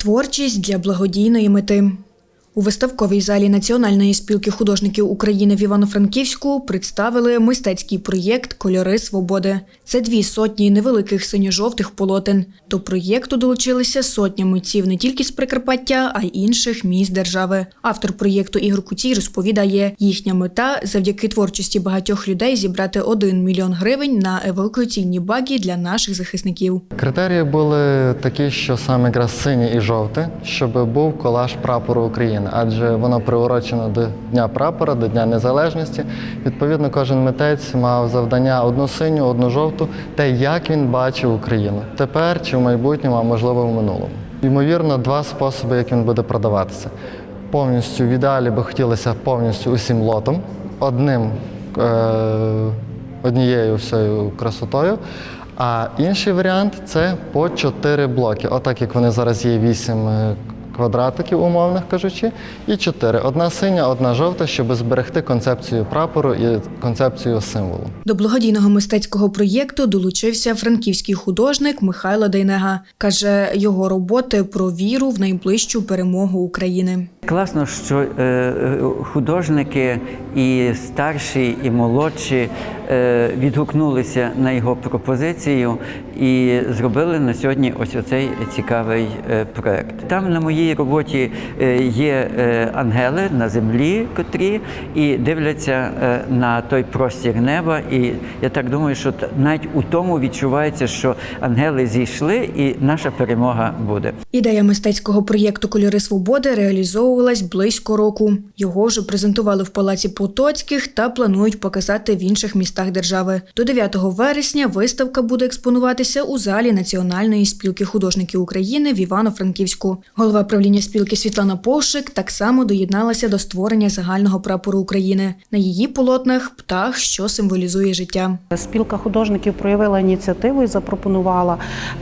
Творчість для благодійної мети. У виставковій залі Національної спілки художників України в Івано-Франківську представили мистецький проєкт Кольори свободи. Це дві сотні невеликих синьо-жовтих полотен. До проєкту долучилися сотня митців не тільки з Прикарпаття, а й інших міст держави. Автор проєкту Ігор Куцій розповідає, їхня мета завдяки творчості багатьох людей зібрати 1 мільйон гривень на евакуаційні баги для наших захисників. Критерії були такі, що саме якраз синє і жовте, щоб був колаж прапору України, адже воно приурочено до Дня прапора, до Дня Незалежності. Відповідно, кожен митець мав завдання одну синю, одну жовту, те, як він бачив Україну тепер чи в майбутньому, а можливо в минулому. Ймовірно, два способи, як він буде продаватися. Повністю в ідеалі би хотілося повністю усім лотом, одним е- однією всею красотою. А інший варіант це по чотири блоки. Отак як вони зараз є вісім е, квадратиків, умовних кажучи, і чотири. Одна синя, одна жовта, щоб зберегти концепцію прапору і концепцію символу. До благодійного мистецького проєкту долучився франківський художник Михайло Дейнега. Каже, його роботи про віру в найближчу перемогу України. Класно, що е, е, художники і старші, і молодші е, відгукнулися на його пропозицію і зробили на сьогодні ось оцей цікавий е, проект. Там на моїй роботі е, є е, ангели на землі, котрі і дивляться е, на той простір неба. І я так думаю, що навіть у тому відчувається, що ангели зійшли, і наша перемога буде. Ідея мистецького проєкту Кольори свободи реалізовувалась близько року. Його вже презентували в Палаці Потоцьких та планують показати в інших містах держави. До 9 вересня виставка буде експонуватися у залі Національної спілки художників України в Івано-Франківську. Голова правління спілки Світлана Повшик так само доєдналася до створення загального прапору України. На її полотнах птах, що символізує життя. Спілка художників проявила ініціативу і запропонувала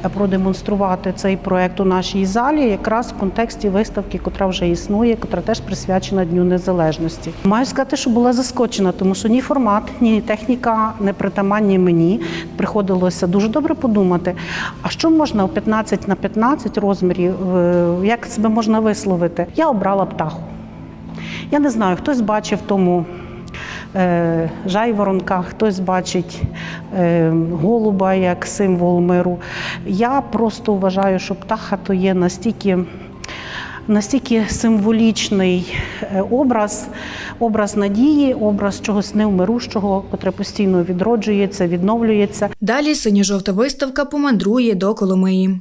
е, продемонструвати цей проект у нашій залі, якраз в контексті виставки, котра вже існує, котра теж присвячена Дню Незалежності. Маю сказати, що була заскочена, тому що ні формат, ні техніка не притаманні мені. Приходилося дуже добре подумати, а що можна у 15 на 15 розмірів, е, як себе можна висловити. Я обрала птаху. Я не знаю, хтось бачив тому е, жайворонка, хтось бачить е, голуба як символ миру. Я просто вважаю, що птаха то є настільки. Настільки символічний е, образ, образ надії, образ чогось невмирущого, котре постійно відроджується, відновлюється. Далі синьо-жовта виставка помандрує до Коломиї.